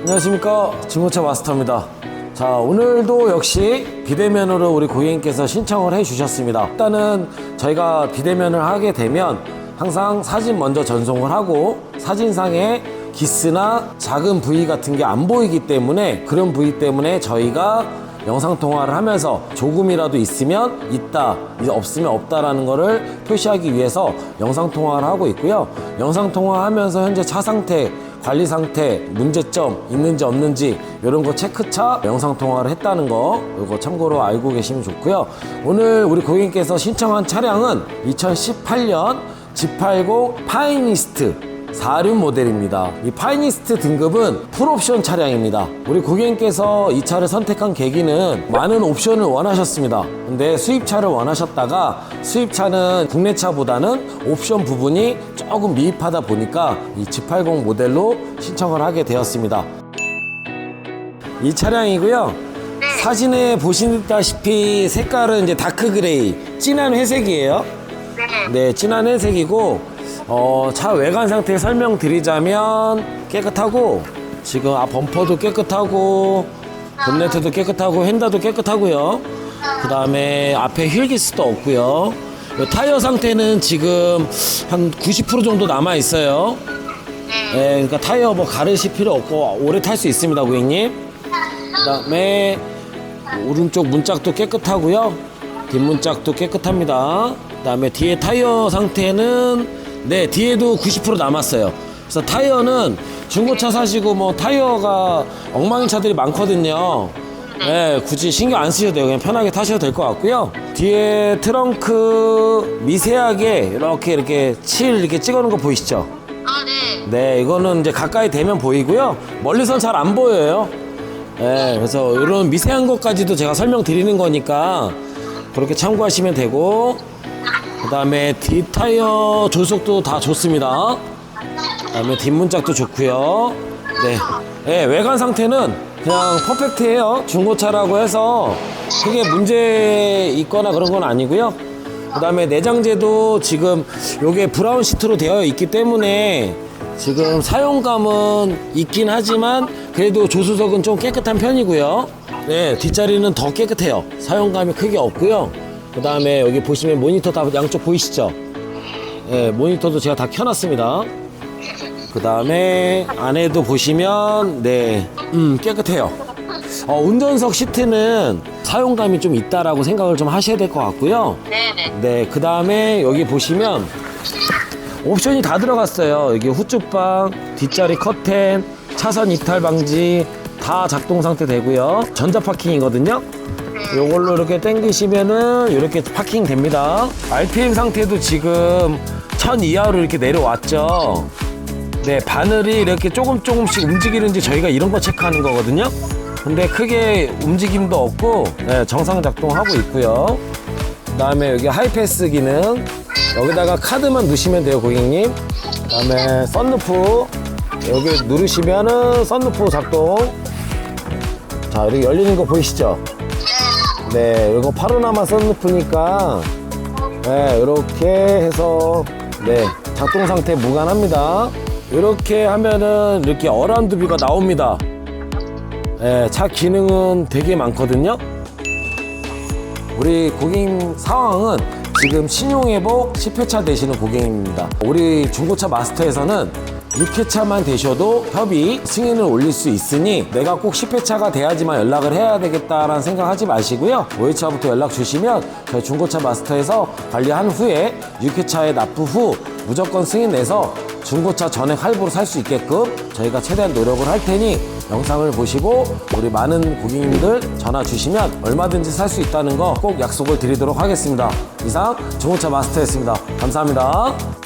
안녕하십니까. 중고차 마스터입니다. 자 오늘도 역시 비대면으로 우리 고객님께서 신청을 해 주셨습니다. 일단은 저희가 비대면을 하게 되면 항상 사진 먼저 전송을 하고 사진상에 기스나 작은 부위 같은 게 안 보이기 때문에 그런 부위 때문에 저희가 영상 통화를 하면서 조금이라도 있으면 있다, 없으면 없다라는 거를 표시하기 위해서 영상 통화를 하고 있고요. 영상 통화하면서 현재 차 상태, 관리 상태, 문제점 있는지 없는지 이런 거 체크차 영상 통화를 했다는 거 이거 참고로 알고 계시면 좋고요. 오늘 우리 고객님께서 신청한 차량은 2018년 G80 파이니스트 4륜 모델입니다. 이 파이니스트 등급은 풀옵션 차량입니다. 우리 고객님께서 이 차를 선택한 계기는 많은 옵션을 원하셨습니다. 근데 수입차를 원하셨다가 수입차는 국내차보다는 옵션 부분이 조금 미흡하다 보니까 이 G80 모델로 신청을 하게 되었습니다. 이 차량이고요. 사진에 보시다시피 색깔은 이제 다크 그레이, 진한 회색이에요. 네, 진한 회색이고 어, 차 외관 상태 설명드리자면 깨끗하고 지금 앞 범퍼도 깨끗하고 본네트도 깨끗하고 핸다도 깨끗하고요. 그 다음에 앞에 휠기스도 없고요. 요 타이어 상태는 지금 한 90% 정도 남아 있어요. 네, 그러니까 타이어 뭐 가르실 필요 없고 오래 탈 수 있습니다, 고객님. 그다음에 오른쪽 문짝도 깨끗하고요. 뒷문짝도 깨끗합니다. 그다음에 뒤에 타이어 상태는 네 뒤에도 90% 남았어요. 그래서 타이어는 중고차 사시고 뭐 타이어가 엉망인 차들이 많거든요. 네, 굳이 신경 안 쓰셔도 돼요. 그냥 편하게 타셔도 될 것 같고요. 뒤에 트렁크 미세하게 이렇게 이렇게 칠 이렇게 찍어놓은 거 보이시죠? 아, 네. 네, 이거는 이제 가까이 되면 보이고요. 멀리선 잘 안 보여요. 네, 그래서 이런 미세한 것까지도 제가 설명드리는 거니까 그렇게 참고하시면 되고, 그 다음에 뒷타이어 조속도 다 좋습니다. 그 다음에 뒷문짝도 좋고요. 네. 네, 외관 상태는 그냥 퍼펙트해요. 중고차라고 해서 크게 문제 있거나 그런 건 아니고요. 그 다음에 내장재도 지금 요게 브라운 시트로 되어 있기 때문에 지금 사용감은 있긴 하지만 그래도 조수석은 좀 깨끗한 편이고요. 네, 뒷자리는 더 깨끗해요. 사용감이 크게 없고요. 그 다음에 여기 보시면 모니터 다 양쪽 보이시죠? 네, 모니터도 제가 다 켜놨습니다. 그 다음에 안에도 보시면 네, 음 깨끗해요. 어, 운전석 시트는 사용감이 좀 있다라고 생각을 좀 하셔야 될 것 같고요. 네네. 네, 그 다음에 여기 보시면 옵션이 다 들어갔어요. 여기 후추방, 뒷자리 커튼, 차선 이탈 방지 다 작동 상태 되고요. 전자 파킹이거든요. 요걸로 이렇게 당기시면은 이렇게 파킹 됩니다. RPM 상태도 지금 1000 이하로 이렇게 내려왔죠. 네, 바늘이 이렇게 조금 조금씩 움직이는지 저희가 이런 거 체크하는 거거든요. 근데 크게 움직임도 없고 네, 정상 작동하고 있고요. 그다음에 여기 하이패스 기능 여기다가 카드만 넣으시면 돼요, 고객님. 그다음에 썬루프 여기 누르시면은 썬루프 작동. 자, 이렇게 열리는 거 보이시죠? 네, 이거 파노라마 썬루프니까 네, 이렇게 해서 네, 작동 상태 무관합니다. 이렇게 하면은 이렇게 뷰가 나옵니다. 네, 차 기능은 되게 많거든요. 우리 고객님 상황은 지금 신용회복 10회차 되시는 고객님입니다. 우리 중고차 마스터에서는 6회차만 되셔도 협의 승인을 올릴 수 있으니 내가 꼭 10회차가 돼야지만 연락을 해야 되겠다라는 생각하지 마시고요. 5회차부터 연락 주시면 저희 중고차 마스터에서 관리한 후에 6회차에 납부 후 무조건 승인 내서 중고차 전액 할부로 살 수 있게끔 저희가 최대한 노력을 할 테니 영상을 보시고 우리 많은 고객님들 전화 주시면 얼마든지 살 수 있다는 거 꼭 약속을 드리도록 하겠습니다. 이상 중고차 마스터였습니다. 감사합니다.